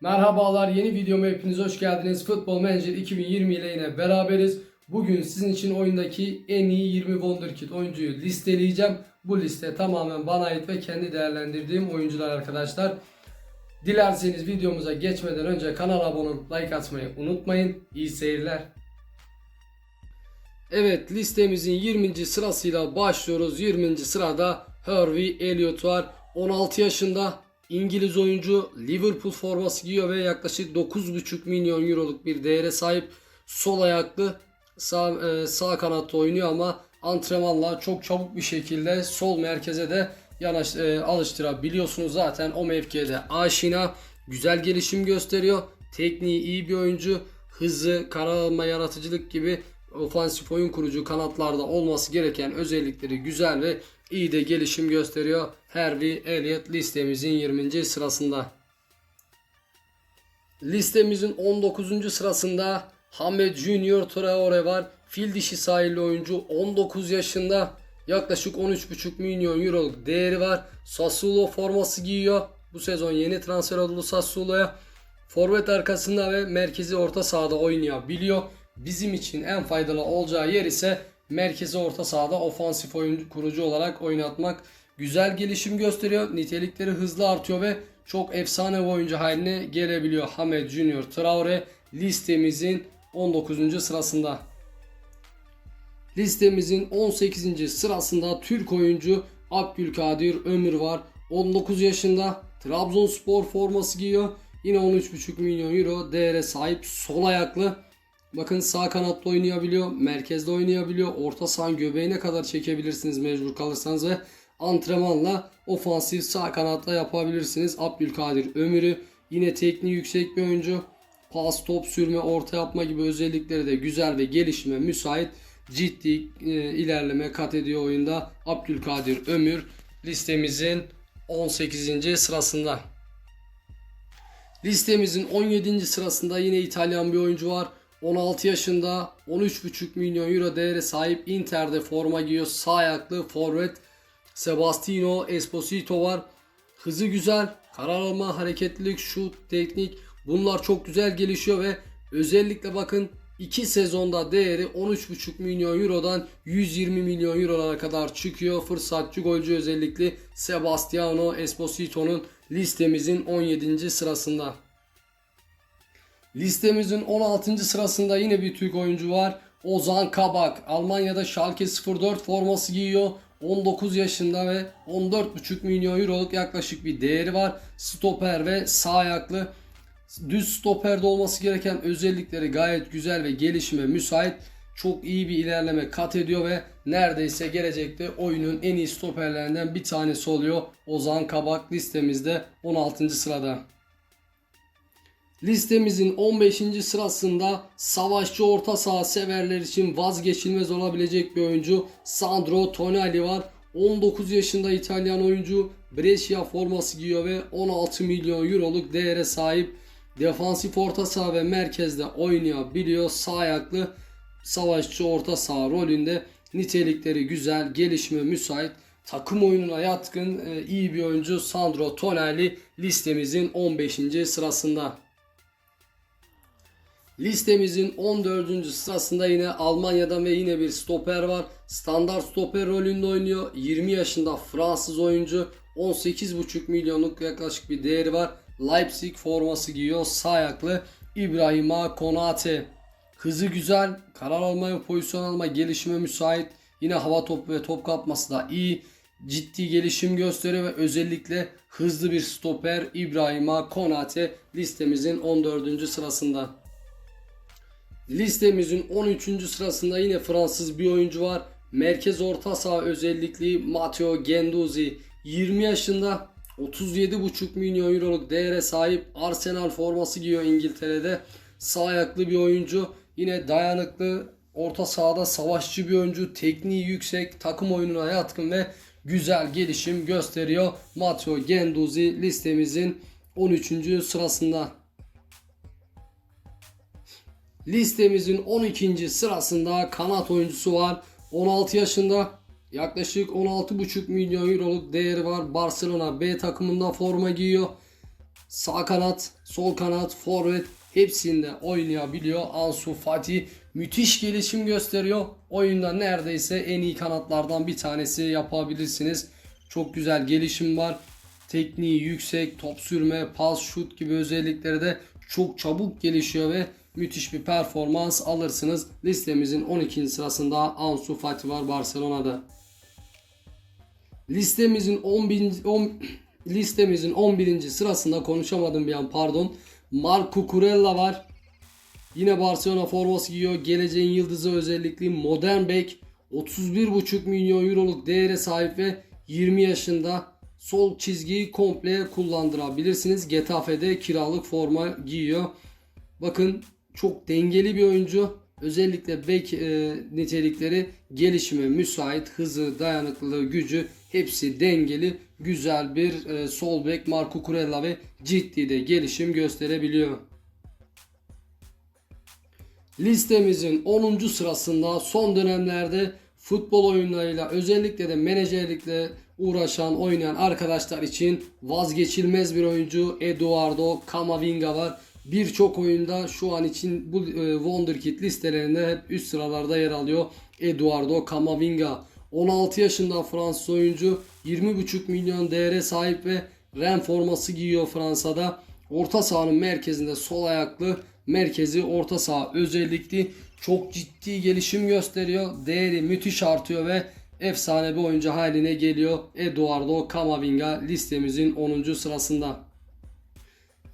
Merhabalar yeni videoma hepiniz hoş geldiniz. Futbol Manager 2020 ile yine beraberiz. Bugün sizin için oyundaki en iyi 20 Wonderkid oyuncuyu listeleyeceğim. Bu liste tamamen bana ait ve kendi değerlendirdiğim oyuncular arkadaşlar. Dilerseniz videomuza geçmeden önce kanala abone olup like atmayı unutmayın. İyi seyirler. Evet listemizin 20. sırasıyla başlıyoruz. 20. sırada Harvey Elliott var. 16 yaşında İngiliz oyuncu Liverpool forması giyiyor ve yaklaşık 9,5 milyon euroluk bir değere sahip. Sol ayaklı sağ, e, sağ kanatta oynuyor ama antrenmanla çok çabuk bir şekilde sol merkeze de yanaş, e, alıştırabiliyorsunuz. Zaten o mevkide aşina güzel gelişim gösteriyor. Tekniği iyi bir oyuncu hızı karar alma yaratıcılık gibi ofansif oyun kurucu kanatlarda olması gereken özellikleri güzel ve iyi de gelişim gösteriyor. Harvey Elliott listemizin 20. sırasında. Listemizin 19. sırasında Hamed Junior Traore var. Fil dişi sahilli oyuncu 19 yaşında yaklaşık 13,5 milyon euroluk değeri var. Sassuolo forması giyiyor. Bu sezon yeni transfer oldu Sassuolo'ya. Forvet arkasında ve merkezi orta sahada oynayabiliyor. Bizim için en faydalı olacağı yer ise merkezi orta sahada ofansif oyun kurucu olarak oynatmak. Güzel gelişim gösteriyor. Nitelikleri hızlı artıyor ve çok efsane oyuncu haline gelebiliyor. Hamed Junior Traore listemizin 19. sırasında. Listemizin 18. sırasında Türk oyuncu Abdülkadir Ömür var. 19 yaşında Trabzonspor forması giyiyor. Yine 13,5 milyon euro değere sahip sol ayaklı. Bakın sağ kanatta oynayabiliyor, merkezde oynayabiliyor. Orta sahanın göbeğine kadar çekebilirsiniz mecbur kalırsanız ve antrenmanla ofansif sağ kanatta yapabilirsiniz. Abdülkadir Ömür'ü yine tekniği yüksek bir oyuncu. Pas, top sürme, orta yapma gibi özellikleri de güzel ve gelişime müsait. Ciddi e, ilerleme kat ediyor oyunda. Abdülkadir Ömür listemizin 18. sırasında. Listemizin 17. sırasında yine İtalyan bir oyuncu var. 16 yaşında 13,5 milyon euro değere sahip Inter'de forma giyiyor. Sağ ayaklı forvet Sebastiano Esposito var. Hızı güzel, karar alma, hareketlilik, şut, teknik bunlar çok güzel gelişiyor ve özellikle bakın 2 sezonda değeri 13,5 milyon eurodan 120 milyon eurolara kadar çıkıyor. Fırsatçı golcü özellikli Sebastiano Esposito'nun listemizin 17. sırasında. Listemizin 16. sırasında yine bir Türk oyuncu var. Ozan Kabak. Almanya'da Schalke 04 forması giyiyor. 19 yaşında ve 14,5 milyon euroluk yaklaşık bir değeri var. Stoper ve sağ ayaklı. Düz stoperde olması gereken özellikleri gayet güzel ve gelişime müsait. Çok iyi bir ilerleme kat ediyor ve neredeyse gelecekte oyunun en iyi stoperlerinden bir tanesi oluyor. Ozan Kabak listemizde 16. sırada. Listemizin 15. sırasında savaşçı orta saha severler için vazgeçilmez olabilecek bir oyuncu Sandro Tonali var. 19 yaşında İtalyan oyuncu Brescia forması giyiyor ve 16 milyon euroluk değere sahip defansif orta saha ve merkezde oynayabiliyor. Sağ ayaklı savaşçı orta saha rolünde nitelikleri güzel, gelişme müsait, takım oyununa yatkın e, iyi bir oyuncu Sandro Tonali listemizin 15. sırasında. Listemizin 14. sırasında yine Almanya'dan ve yine bir stoper var. Standart stoper rolünde oynuyor. 20 yaşında Fransız oyuncu. 18,5 milyonluk yaklaşık bir değeri var. Leipzig forması giyiyor. Sağ ayaklı İbrahima Konate. Hızı güzel. Karar alma ve pozisyon alma gelişime müsait. Yine hava topu ve top kapması da iyi. Ciddi gelişim gösteriyor ve özellikle hızlı bir stoper İbrahima Konate listemizin 14. sırasında. Listemizin 13. sırasında yine Fransız bir oyuncu var. Merkez orta saha özellikli Matteo Genduzi 20 yaşında 37,5 milyon euroluk değere sahip Arsenal forması giyiyor İngiltere'de. Sağ ayaklı bir oyuncu. Yine dayanıklı orta sahada savaşçı bir oyuncu. Tekniği yüksek, takım oyununa yatkın ve güzel gelişim gösteriyor. Matteo Genduzi listemizin 13. sırasında. Listemizin 12. sırasında kanat oyuncusu var. 16 yaşında yaklaşık 16,5 milyon euroluk değeri var. Barcelona B takımında forma giyiyor. Sağ kanat, sol kanat, forvet hepsinde oynayabiliyor. Ansu Fati müthiş gelişim gösteriyor. Oyunda neredeyse en iyi kanatlardan bir tanesi yapabilirsiniz. Çok güzel gelişim var. Tekniği yüksek, top sürme, pas, şut gibi özellikleri de çok çabuk gelişiyor ve müthiş bir performans alırsınız. Listemizin 12. sırasında Ansu Fati var Barcelona'da. Listemizin 11. 10 listemizin 11. sırasında konuşamadım bir an pardon. Marco Kurella var. Yine Barcelona forması giyiyor. Geleceğin yıldızı özellikle modern bek. 31,5 milyon euroluk değere sahip ve 20 yaşında sol çizgiyi komple kullandırabilirsiniz. Getafe'de kiralık forma giyiyor. Bakın çok dengeli bir oyuncu. Özellikle bek e, nitelikleri gelişime müsait. Hızı, dayanıklılığı, gücü hepsi dengeli. Güzel bir e, sol bek Marco Kurella ve ciddi de gelişim gösterebiliyor. Listemizin 10. sırasında son dönemlerde futbol oyunlarıyla özellikle de menajerlikle uğraşan oynayan arkadaşlar için vazgeçilmez bir oyuncu Eduardo Camavinga var. Birçok oyunda şu an için bu e, Wonderkid listelerinde hep üst sıralarda yer alıyor. Eduardo Camavinga 16 yaşında Fransız oyuncu 20,5 milyon değere sahip ve Ren forması giyiyor Fransa'da. Orta sahanın merkezinde sol ayaklı merkezi orta saha özellikli çok ciddi gelişim gösteriyor. Değeri müthiş artıyor ve efsane bir oyuncu haline geliyor. Eduardo Camavinga listemizin 10. sırasında.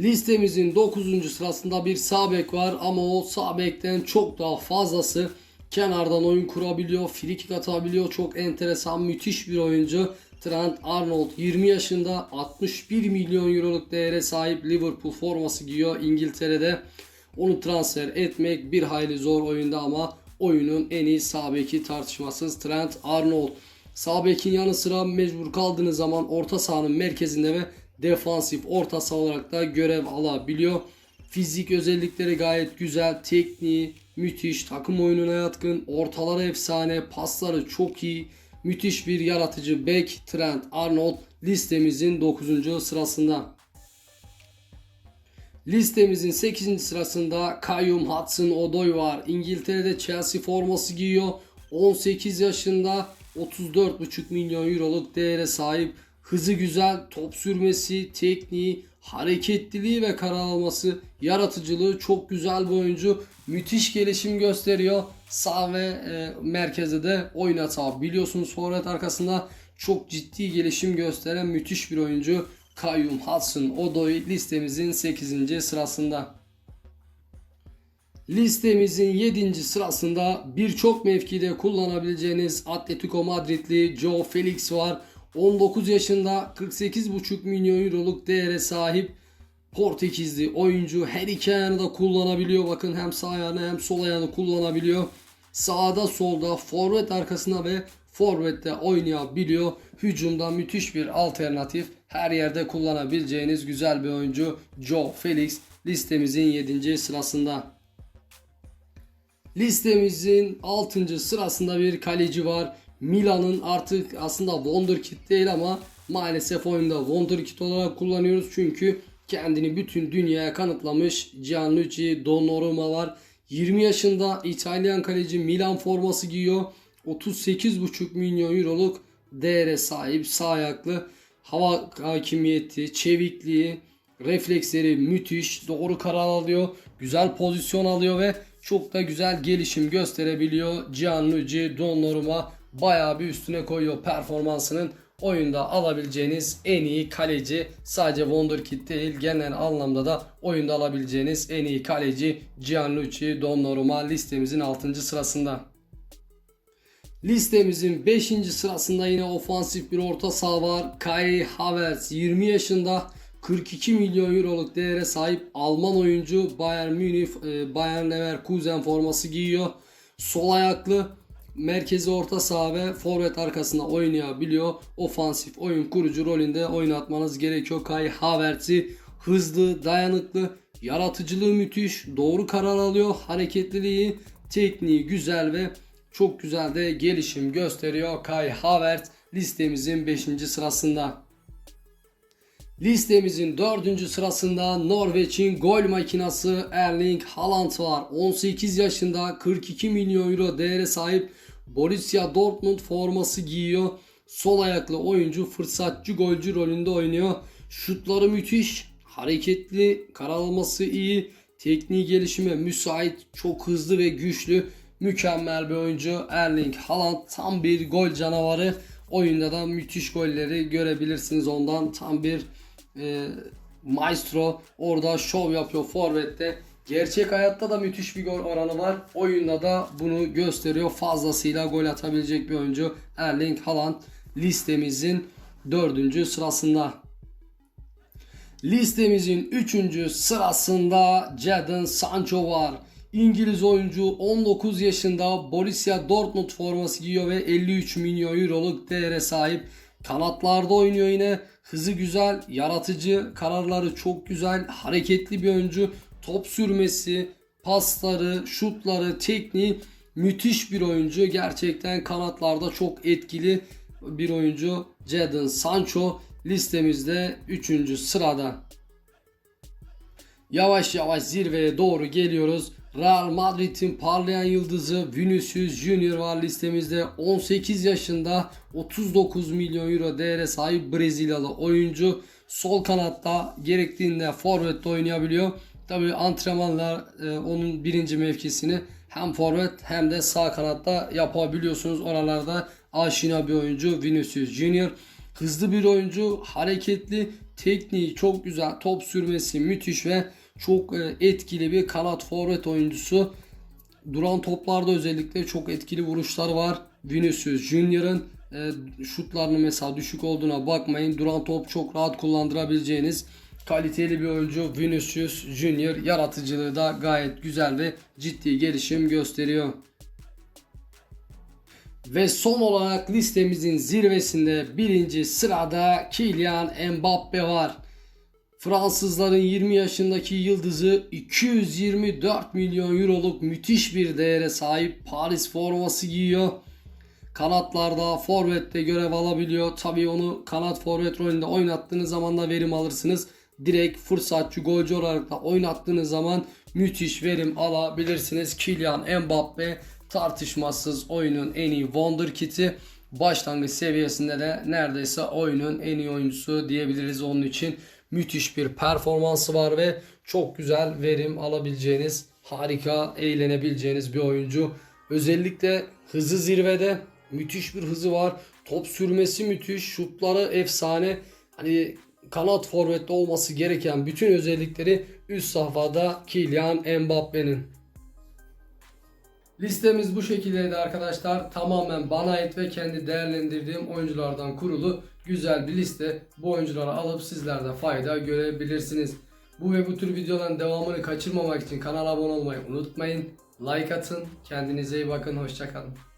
Listemizin 9. sırasında bir sağ bek var ama o sağ bekten çok daha fazlası kenardan oyun kurabiliyor, frikik atabiliyor. Çok enteresan, müthiş bir oyuncu. Trent Arnold 20 yaşında 61 milyon euroluk değere sahip Liverpool forması giyiyor İngiltere'de. Onu transfer etmek bir hayli zor oyunda ama oyunun en iyi sağ beki tartışmasız Trent Arnold. Sağ bekin yanı sıra mecbur kaldığınız zaman orta sahanın merkezinde ve defansif orta saha olarak da görev alabiliyor. Fizik özellikleri gayet güzel, tekniği müthiş, takım oyununa yatkın, ortaları efsane, pasları çok iyi. Müthiş bir yaratıcı bek Trent Arnold listemizin 9. sırasında. Listemizin 8. sırasında Kayum Hudson Odoi var. İngiltere'de Chelsea forması giyiyor. 18 yaşında 34,5 milyon euroluk değere sahip. Hızı güzel, top sürmesi, tekniği, hareketliliği ve karar alması, yaratıcılığı çok güzel bir oyuncu. Müthiş gelişim gösteriyor. Sağ ve e, merkezde de oynatabiliyorsunuz. Forvet arkasında çok ciddi gelişim gösteren müthiş bir oyuncu. Kayyum Hudson Odoi listemizin 8. sırasında. Listemizin 7. sırasında birçok mevkide kullanabileceğiniz Atletico Madridli Joe Felix var. 19 yaşında 48,5 milyon euroluk değere sahip Portekizli oyuncu her iki ayağını da kullanabiliyor. Bakın hem sağ ayağını hem sol ayağını kullanabiliyor. Sağda solda forvet arkasına ve forvette oynayabiliyor. Hücumda müthiş bir alternatif. Her yerde kullanabileceğiniz güzel bir oyuncu Joe Felix listemizin 7. sırasında. Listemizin 6. sırasında bir kaleci var. Milan'ın artık aslında Wonderkid değil ama maalesef oyunda Wonderkid olarak kullanıyoruz. Çünkü kendini bütün dünyaya kanıtlamış Gianluigi Donnarumma var. 20 yaşında İtalyan kaleci Milan forması giyiyor. 38,5 milyon euroluk değere sahip sağ ayaklı hava hakimiyeti, çevikliği, refleksleri müthiş. Doğru karar alıyor. Güzel pozisyon alıyor ve çok da güzel gelişim gösterebiliyor. Gianluigi Donnarumma bayağı bir üstüne koyuyor performansının. Oyunda alabileceğiniz en iyi kaleci sadece Wonderkid değil genel anlamda da oyunda alabileceğiniz en iyi kaleci Gianluigi Donnarumma listemizin 6. sırasında. Listemizin 5. sırasında yine ofansif bir orta saha var. Kai Havertz 20 yaşında 42 milyon euroluk değere sahip Alman oyuncu Bayern Münih e, Bayern Leverkusen forması giyiyor. Sol ayaklı merkezi orta saha ve forvet arkasında oynayabiliyor. Ofansif oyun kurucu rolünde oynatmanız gerekiyor. Kai Havertz'i hızlı, dayanıklı, yaratıcılığı müthiş, doğru karar alıyor, hareketliliği, tekniği güzel ve çok güzel de gelişim gösteriyor. Kai Havertz listemizin 5. sırasında. Listemizin dördüncü sırasında Norveç'in gol makinası Erling Haaland var. 18 yaşında 42 milyon euro değere sahip Borussia Dortmund forması giyiyor. Sol ayaklı oyuncu fırsatçı golcü rolünde oynuyor. Şutları müthiş, hareketli, karalaması iyi, tekniği gelişime müsait, çok hızlı ve güçlü, mükemmel bir oyuncu. Erling Haaland tam bir gol canavarı. Oyunda da müthiş golleri görebilirsiniz ondan. Tam bir e, maestro. Orada şov yapıyor forvette. Gerçek hayatta da müthiş bir gol oranı var. Oyunda da bunu gösteriyor. Fazlasıyla gol atabilecek bir oyuncu. Erling Haaland listemizin dördüncü sırasında. Listemizin 3. sırasında Jadon Sancho var. İngiliz oyuncu 19 yaşında Borussia Dortmund forması giyiyor ve 53 milyon euroluk değere sahip. Kanatlarda oynuyor yine. Hızı güzel, yaratıcı, kararları çok güzel, hareketli bir oyuncu. Top sürmesi, pasları, şutları, tekniği müthiş bir oyuncu. Gerçekten kanatlarda çok etkili bir oyuncu. Jadon Sancho listemizde 3. sırada. Yavaş yavaş zirveye doğru geliyoruz. Real Madrid'in parlayan yıldızı Vinicius Junior var listemizde. 18 yaşında 39 milyon euro değere sahip Brezilyalı oyuncu. Sol kanatta gerektiğinde forvette oynayabiliyor. Tabi antrenmanlar e, onun birinci mevkisini hem forvet hem de sağ kanatta yapabiliyorsunuz. Oralarda aşina bir oyuncu Vinicius Junior. Hızlı bir oyuncu, hareketli, tekniği çok güzel, top sürmesi müthiş ve çok e, etkili bir kanat forvet oyuncusu. Duran toplarda özellikle çok etkili vuruşlar var. Vinicius Junior'ın e, şutlarının mesela düşük olduğuna bakmayın. Duran top çok rahat kullandırabileceğiniz kaliteli bir oyuncu Vinicius Junior. Yaratıcılığı da gayet güzel ve ciddi gelişim gösteriyor. Ve son olarak listemizin zirvesinde birinci sırada Kylian Mbappe var. Fransızların 20 yaşındaki yıldızı 224 milyon euroluk müthiş bir değere sahip Paris forması giyiyor. Kanatlarda forvette görev alabiliyor. Tabii onu kanat forvet rolünde oynattığınız zaman da verim alırsınız. Direkt fırsatçı golcü olarak da oynattığınız zaman müthiş verim alabilirsiniz. Kylian Mbappe tartışmasız oyunun en iyi wonderkid'i. Başlangıç seviyesinde de neredeyse oyunun en iyi oyuncusu diyebiliriz onun için. Müthiş bir performansı var ve çok güzel verim alabileceğiniz, harika eğlenebileceğiniz bir oyuncu. Özellikle hızı zirvede, müthiş bir hızı var. Top sürmesi müthiş, şutları efsane. Hani kanat forvette olması gereken bütün özellikleri üst safhada Kylian Mbappe'nin. Listemiz bu şekildeydi arkadaşlar. Tamamen bana ait ve kendi değerlendirdiğim oyunculardan kurulu güzel bir liste. Bu oyuncuları alıp sizler de fayda görebilirsiniz. Bu ve bu tür videoların devamını kaçırmamak için kanala abone olmayı unutmayın. Like atın. Kendinize iyi bakın. Hoşçakalın.